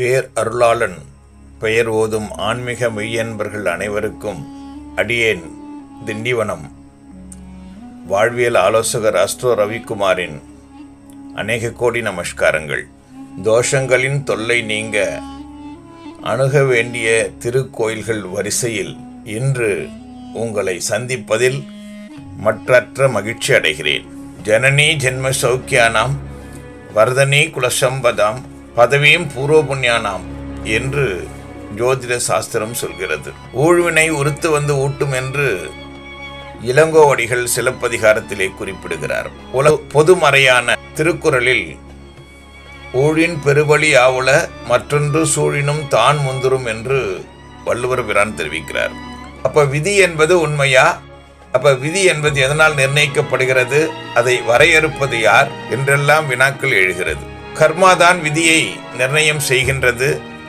பேர் அருளாளன். பெயர் ஓதும் ஆன்மீக மெய்யன்பர்கள் அனைவருக்கும் அடியேன் திண்டிவனம். வாழ்வியல் ஆலோசகர் அஸ்ட்ரோ ரவிக்குமாரின் அநேக கோடி நமஸ்காரங்கள். தோஷங்களின் தொல்லை நீங்க அணுக வேண்டிய திருக்கோயில்கள் வரிசையில் இன்று உங்களை சந்திப்பதில் மற்றற்ற மகிழ்ச்சி அடைகிறேன். ஜனனி ஜென்ம சௌக்கியானாம் வர்தனி குலசம்பதாம் பதவியும் பூர்வ புண்ணியானாம் என்று ஜோதிட சாஸ்திரம் சொல்கிறது. ஊழ்வினை உறுத்து வந்து ஊட்டும் என்று இளங்கோவடிகள் சிலப்பதிகாரத்திலே குறிப்பிடுகிறார். உல பொதுமறையான திருக்குறளில் ஊழின் பெருவழி ஆவுல மற்றொன்று சூழினும் தான் முந்துரும் என்று வள்ளுவர் பிரான் தெரிவிக்கிறார். அப்ப விதி என்பது உண்மையா? அப்ப விதி என்பது எதனால் நிர்ணயிக்கப்படுகிறது? அதை வரையறுப்பது யார்? என்றெல்லாம் வினாக்கள் எழுகிறது. கர்மாதான் விதியை நிர்ணயம் செய்கின்றது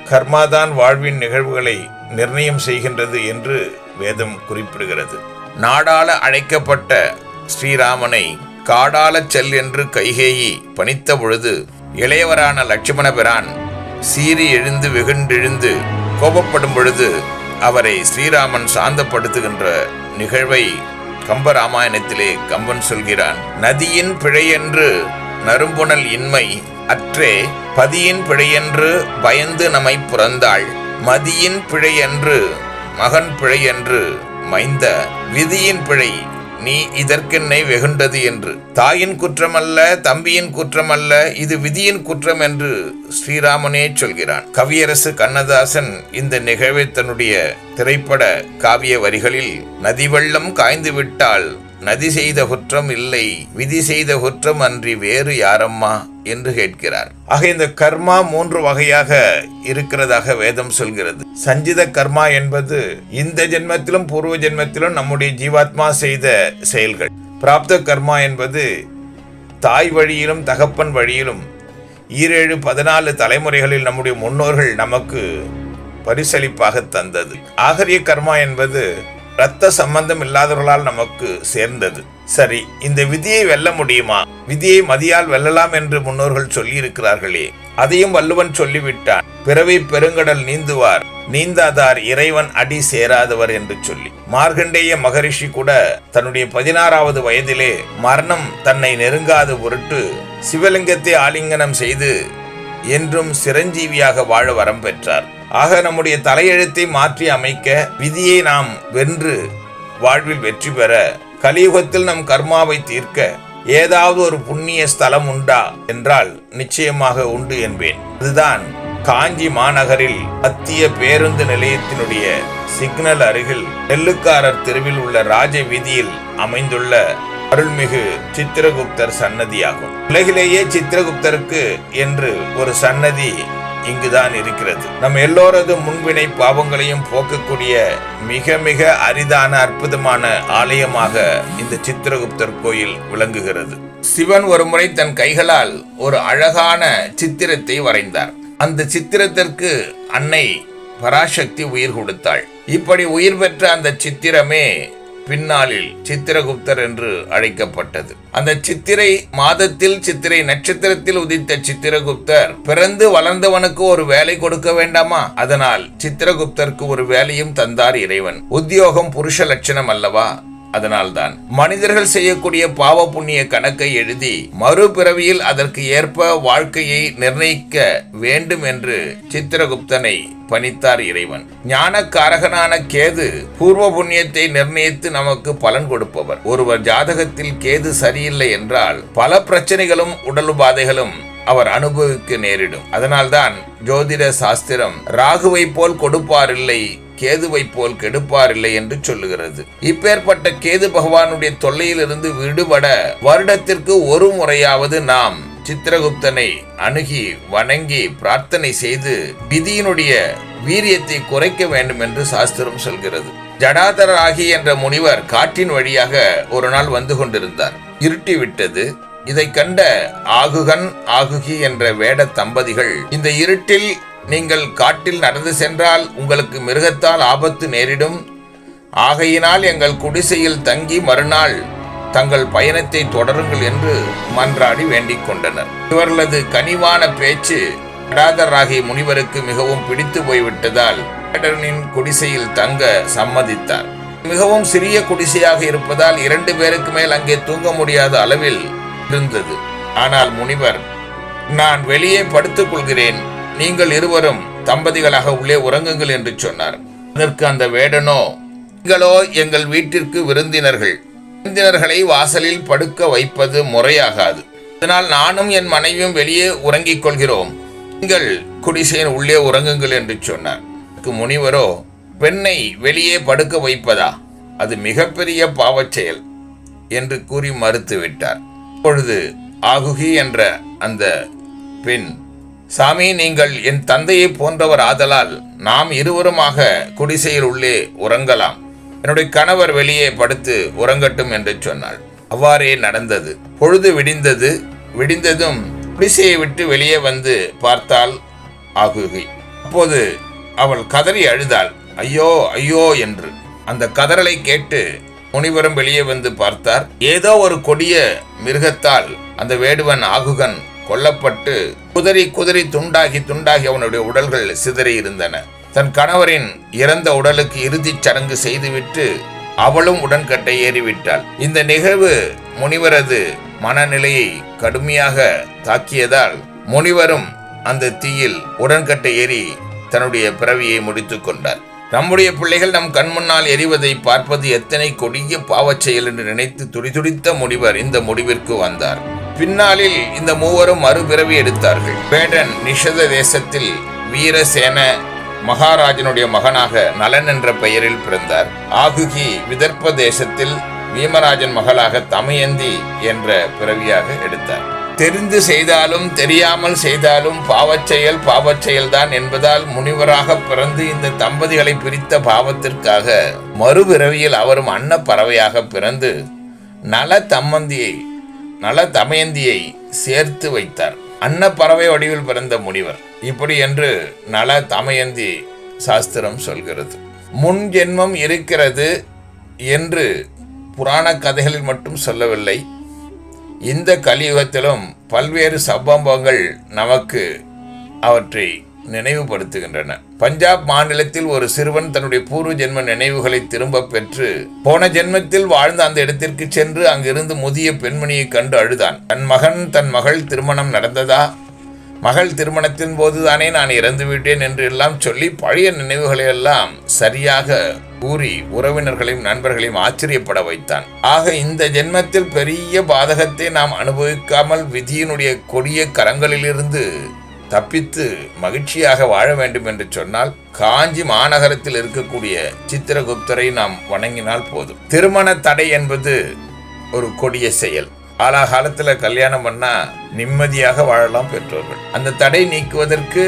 கர்மாதான் வாழ்வின் நிகழ்வுகளை நிர்ணயம் செய்கின்றது என்று வேதம் குறிப்பிடுகிறது. நாடாள அழைக்கப்பட்ட ஸ்ரீராமனை காடாளச் செல் என்று கைகேயி பணித்த பொழுது இளையவரான லட்சுமண பிரான் சீறி எழுந்து வெகுண்டெழுந்து கோபப்படும் பொழுது அவரை ஸ்ரீராமன் சாந்தப்படுத்துகின்ற நிகழ்வை கம்பராமாயணத்திலே கம்பன் சொல்கிறான். நதியின் பிழையென்று நறும்புணல் இன்மை அற்றே பதியின் பிழையென்று பயந்து நம்மை புறந்தாள். மதியின் பிழையென்று மகன் பிழையென்று மைந்த விதியின் பிழை நீ இதற்கென்னை வெகுண்டது என்று. தாயின் குற்றமல்ல தம்பியின் குற்றமல்ல இது விதியின் குற்றம் என்று ஸ்ரீராமனே சொல்கிறான். கவியரசு கண்ணதாசன் இந்த நிகழ்வை தன்னுடைய திரைப்பட காவிய வரிகளில் நதி வெள்ளம் காய்ந்து விட்டால் நதி செய்த குற்றம் இல்லை விதி செய்த குற்றம் அன்றி வேறு யாரம்மா? என்று கேட்கிறார். ஆக இந்த கர்மா மூன்று வகையாக இருக்கிறதாக வேதம் சொல்கிறது. சஞ்சித கர்மா என்பது இந்த ஜென்மத்திலும் பூர்வ ஜென்மத்திலும் நம்முடைய ஜீவாத்மா செய்த செயல்கள். பிராப்த கர்மா என்பது தாய் வழியிலும் தகப்பன் வழியிலும் ஈரேழு பதினாலு தலைமுறைகளில் நம்முடைய முன்னோர்கள் நமக்கு பரிசளிப்பாக தந்தது. ஆகரிய கர்மா என்பது ரத்த சம்பந்தம் இல்லாதவர்களால் நமக்கு சேர்ந்தது. சரி இந்த விதியை வெல்ல முடியுமா? விதியை மதியால் வெல்லலாம் என்று முன்னோர்கள் சொல்லி இருக்கிறார்களே அதையும் வள்ளுவன் சொல்லிவிட்டான். பிறவி பெருங்கடல் நீந்துவார். நீந்தாதார் இறைவன் அடி சேராதவர் என்று சொல்லி. மார்கண்டேய மகரிஷி கூட தன்னுடைய பதினாறாவது வயதிலே மரணம் தன்னை நெருங்காது பொருட்டு சிவலிங்கத்தை ஆலிங்கனம் செய்து என்றும் சிரஞ்சீவியாக வாழ வரம் பெற்றார். ஆக நம்முடைய தலையெழுத்தை மாற்றி அமைக்க விதியை நாம் வென்று வாழ்வில் வெற்றி பெற கலியுகத்தில் நம் கர்மாவை தீர்க்க ஏதாவது ஒரு புண்ணிய ஸ்தலம் உண்டா என்றால் நிச்சயமாக உண்டு என்பேன். அதுதான் காஞ்சி மாநகரில் மத்திய பேருந்து நிலையத்தினுடைய சிக்னல் அருகில் நெல்லுக்காரர் தெருவில் உள்ள ராஜ வீதியில் அமைந்துள்ள அருள்மிகு சித்திரகுப்தர் சன்னதியாகும். உலகிலேயே சித்திரகுப்தருக்கு என்று ஒரு சன்னதி இங்குதான் இருக்கிறது. நம் எல்லோரது முன்வினை பாவங்களையும் போக்கக்கூடிய மிக மிக அரிதான அற்புதமான ஆலயமாக இந்த சித்திரகுப்தர் கோயில் விளங்குகிறது. சிவன் ஒருமுறை தன் கைகளால் ஒரு அழகான சித்திரத்தை வரைந்தார். அந்த சித்திரத்திற்கு அன்னை பராசக்தி உயிர் கொடுத்தாள். இப்படி உயிர் பெற்ற அந்த சித்திரமே பின்னாளில் சித்திரகுப்தர் என்று அழைக்கப்பட்டது. அந்த சித்திரை மாதத்தில் சித்திரை நட்சத்திரத்தில் உதித்த சித்திரகுப்தர் பிறந்து வளர்ந்தவனுக்கு ஒரு வேலை கொடுக்க வேண்டாமா? அதனால் சித்திரகுப்தருக்கு ஒரு வேலையும் தந்தார் இறைவன். உத்தியோகம் புருஷ லட்சணம் அல்லவா? அதனால்தான் மனிதர்கள் செய்யக்கூடிய பாவ புண்ணிய கணக்கை எழுதி மறுபிறவியில் அதற்கு ஏற்ப வாழ்க்கையை நிர்ணயிக்க வேண்டும் என்று சித்திரகுப்தனை பணித்தார் இறைவன். ஞானக்காரகனான கேது பூர்வ புண்ணியத்தை நிர்ணயித்து நமக்கு பலன் கொடுப்பவர். ஒருவர் ஜாதகத்தில் கேது சரியில்லை என்றால் பல பிரச்சனைகளும் உடல் உபாதைகளும் அவர் அனுபவிக்க நேரிடும். அதனால்தான் ஜோதிட சாஸ்திரம் ராகுவை போல் கொடுப்பாரில்லை கேதுவை போல் கெடுப்பாரில்லை என்று சொல்லுகிறது. இப்பேற்பட்ட கேது பகவானுடைய தொல்லையிலிருந்து விடுபட வருடத்திற்கு ஒரு முறையாவது நாம் சித்திரகுப்தனை அணுகி வணங்கி பிரார்த்தனை செய்து விதியினுடைய வீரியத்தை குறைக்க வேண்டும் என்று சாஸ்திரம் சொல்கிறது. ஜடாதராகி என்ற முனிவர் காட்டின் வழியாக ஒரு நாள் வந்து கொண்டிருந்தார். இருட்டி விட்டது இதை கண்ட ஆகுகன் ஆகுகி என்ற வேட தம்பதிகள் இந்த இருட்டில் நீங்கள் காட்டில் நடந்து சென்றால் உங்களுக்கு மிருகத்தால் ஆபத்து நேரிடும். ஆகையினால் எங்கள் குடிசையில் தங்கி மறுநாள் தங்கள் பயணத்தை தொடருங்கள் என்று மன்றாடி வேண்டிக் கொண்டனர். இவர்களது கனிவான பேச்சு கடாதராகி முனிவருக்கு மிகவும் பிடித்து போய்விட்டதால் குடிசையில் தங்க சம்மதித்தார். மிகவும் சிறிய குடிசையாக இருப்பதால் இரண்டு பேருக்கு மேல் அங்கே தூங்க முடியாத அளவில் இருந்தது. ஆனால் முனிவர் நான் வெளியே படுத்துக் கொள்கிறேன். நீங்கள் இருவரும் தம்பதிகளாக உள்ளே உறங்குங்கள் என்று சொன்னார். அதற்கு அந்த வேடனோ நீங்களோ எங்கள் வீட்டிற்கு விருந்தினர்கள். விருந்தினர்களை வாசலில் படுக்க வைப்பது முறையாகாது. இதனால் நானும் என் மனைவியும் வெளியே உறங்கிக் கொள்கிறோம். நீங்கள் குடிசையின் உள்ளே உறங்குங்கள் என்று சொன்னார். முனிவரோ பெண்ணை வெளியே படுக்க வைப்பதா? அது மிகப்பெரிய பாவச் செயல் என்று கூறி மறுத்துவிட்டார். அப்பொழுது ஆகுகி என்ற அந்த பெண் சாமி நீங்கள் என் தந்தையை போன்றவர் ஆதலால் நாம் இருவருமாக குடிசையில் உள்ளே உறங்கலாம். என்னுடைய கணவர் வெளியே படுத்து உறங்கட்டும் என்று சொன்னாள். அவ்வாறே நடந்தது. பொழுது விடிந்தது. விடிந்ததும் குடிசையை விட்டு வெளியே வந்து பார்த்தாள் ஆகுகை. அப்போது அவள் கதறி அழுதாள். ஐயோ ஐயோ என்று. அந்த கதறலை கேட்டு முனிவரும் வெளியே வந்து பார்த்தார். ஏதோ ஒரு கொடிய மிருகத்தால் அந்த வேடுவன் ஆகுகன் கொல்லப்பட்டு குதறி குதறி துண்டாகி துண்டாகி அவனுடைய உடல்கள் சிதறி இருந்தன. தன் கணவரின் இறந்த உடலுக்கு இறுதிச் சடங்கு செய்துவிட்டு அவளும் உடன்கட்டை ஏறிவிட்டாள். இந்த நிகழ்வு முனிவரது மனநிலையை கடுமையாக தாக்கியதால் முனிவரும் அந்த தீயில் உடன்கட்டை ஏறி தன்னுடைய பிறவியை முடித்துக் கொண்டார். நம்முடைய பிள்ளைகள் நம் கண் முன்னால் எரிவதை பார்ப்பது எத்தனை கொடிய பாவச் செயல் என்று நினைத்து துடிதுடித்த முனிவர் இந்த முடிவிற்கு வந்தார். பின்னாளில் இந்த மூவரும் மறுபிறவி எடுத்தார்கள். பேடன் நிஷத தேசத்தில் வீரசேன மகாராஜனுடைய மகனாக நலன் என்ற பெயரில் பிறந்தார். ஆகுகி விதர்ப்ப தேசத்தில் பீமராஜன் மகளாக தமயந்தி என்ற பிறவியாக எடுத்தார். தெரிந்து செய்தாலும் தெரியாமல் செய்தாலும் பாவச்செயல் பாவச்செயல்தான் என்பதால் முனிவராக பிறந்து இந்த தம்பதிகளை பிரித்த பாவத்திற்காக மறுபிறவியில் அவரும் அன்ன பறவையாக பிறந்து நல தம்மந்தியை நல தமயந்தியை சேர்த்து வைத்தார். அன்ன பறவை வடிவில் பிறந்த முனிவர். இப்படி என்று நல தமயந்தி சாஸ்திரம் சொல்கிறது. முன் ஜென்மம் இருக்கிறது என்று புராண கதைகளில் மட்டும் சொல்லவில்லை. இந்த கலியுகத்திலும் பல்வேறு சம்பவங்கள் நமக்கு அவற்றை நினைவுபடுத்துகின்றன. பஞ்சாப் மாநிலத்தில் ஒரு சிறுவன் தன்னுடைய பூர்வ ஜென்ம நினைவுகளை திரும்ப பெற்று போன ஜென்மத்தில் வாழ்ந்த அந்த இடத்திற்கு சென்று அங்கிருந்து முதிய பெண்மணியை கண்டு அழுதான். தன் மகன் தன் மகள் திருமணம் நடந்ததா? மகள் திருமணத்தின் போதுதானே நான் இறந்து விட்டேன் என்று எல்லாம் சொல்லி பழைய நினைவுகளை எல்லாம் சரியாக கூறி உறவினர்களையும் நண்பர்களையும் ஆச்சரியப்பட வைத்தான். ஆக இந்த ஜென்மத்தில் பெரிய பாதகத்தை நாம் அனுபவிக்காமல் விதியினுடைய கொடிய கரங்களிலிருந்து தப்பித்து மகிழ்ச்சியாக வாழ வேண்டும் என்று சொன்னால் காஞ்சி மாநகரத்தில் இருக்கக்கூடிய சித்திரகுப்தரை நாம் வணங்கினால் போதும். திருமண தடை என்பது ஒரு கொடிய செயல். காலாகாலத்தில் கல்யாணம் பண்ணா நிம்மதியாக வாழலாம் பெற்றோர்கள். அந்த தடை நீக்குவதற்கு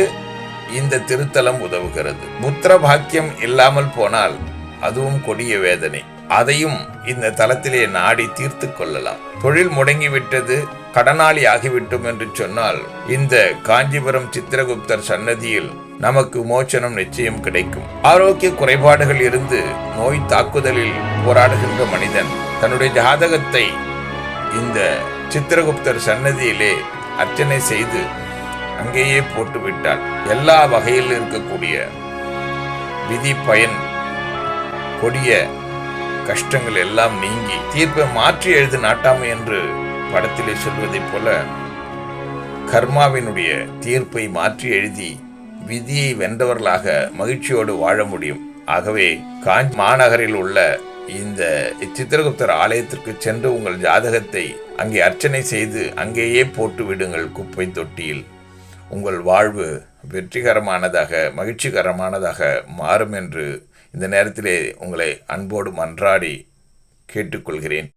இந்த திருத்தலம் உதவுகிறது. புத்திர பாக்கியம் இல்லாமல் போனால் அதுவும் கொடிய வேதனை. அதையும் இந்த தளத்திலே நாடி தீர்த்து கொள்ளலாம். தொழில் முடங்கிவிட்டது கடனாளி ஆகிவிட்டோம் என்று சொன்னால் இந்த காஞ்சிபுரம் சித்திரகுப்தர் சன்னதியில் நமக்கு மோச்சனம் நிச்சயம் கிடைக்கும். ஆரோக்கிய குறைபாடுகள் இருந்து நோய் தாக்குதலில் போராடுகின்ற மனிதன் தன்னுடைய ஜாதகத்தை இந்த சித்திரகுப்தர் சன்னதியிலே அர்ச்சனை செய்து அங்கேயே போட்டுவிட்டால் எல்லா வகையில் இருக்கக்கூடிய விதி பயன் கொடிய கஷ்டங்கள் எல்லாம் நீங்கி தீர்ப்பை மாற்றி எழுது நாட்டாமை என்று படத்திலே சொல்வதைப் போல கர்மாவினுடைய தீர்ப்பை மாற்றி எழுதி விதியை வென்றவர்களாக மகிழ்ச்சியோடு வாழ முடியும். ஆகவே காஞ்சி மாநகரில் உள்ள இந்த சித்திரகுப்தர் ஆலயத்திற்கு சென்று உங்கள் ஜாதகத்தை அங்கே அர்ச்சனை செய்து அங்கேயே போட்டு விடுங்கள் குப்பை தொட்டியில். உங்கள் வாழ்வு வெற்றிகரமானதாக மகிழ்ச்சிகரமானதாக மாறும் என்று இந்த நேரத்திலே உங்களை அன்போடு மன்றாடி கேட்டுக்கொள்கிறேன்.